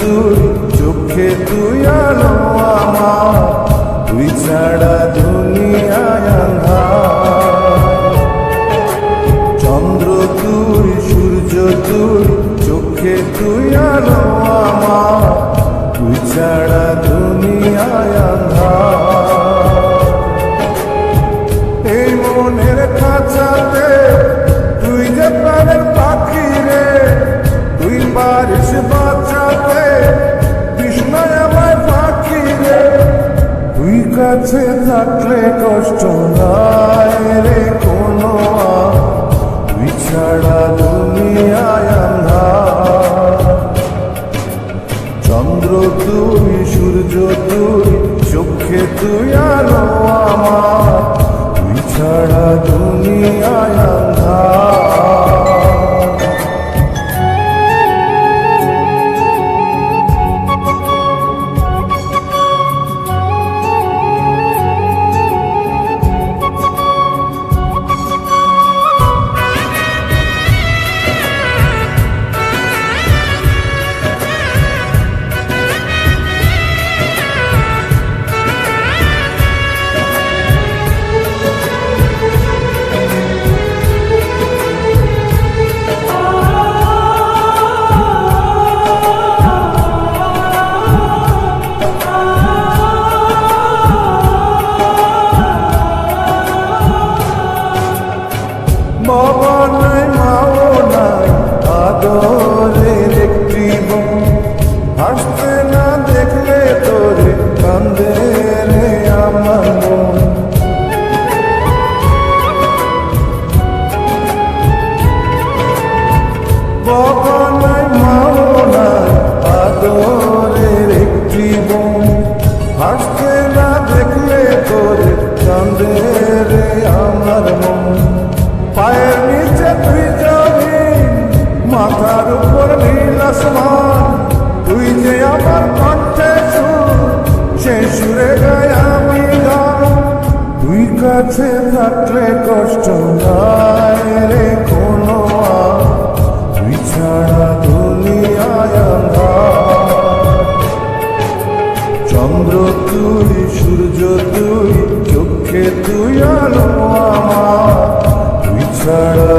তুই চোখে তুই আলো আমার। তুই ছাড়া দুনিয়ায় চন্দ্র তুই, সূর্য তুই, চোখে তুই আলো আমার। তুই কাছে থাকলে কষ্ট নাই রে কোনো। আর। তুই ছাড়া দুনিয়ায় চন্দ্র তুই, সূর্য তুই, চোখে তুই, আলো আমার। তুই ছাড়া দুনিয়ায় আন্ধার। বাবা নাই আদরের একটি বোন। হাসতে না দেখলে তোরে, কান্দে আমার মন। পায়ের নিচে তুই যাবি মাথার উপর নীল আসমান তুই যে আমার কণ্ঠে সুর, সে সুরে গায় আমি গান। তুই কাছে থাকলে কষ্ট নাই সূর্য তুই চোখে তুই আলো আমার। তুই ছাড়া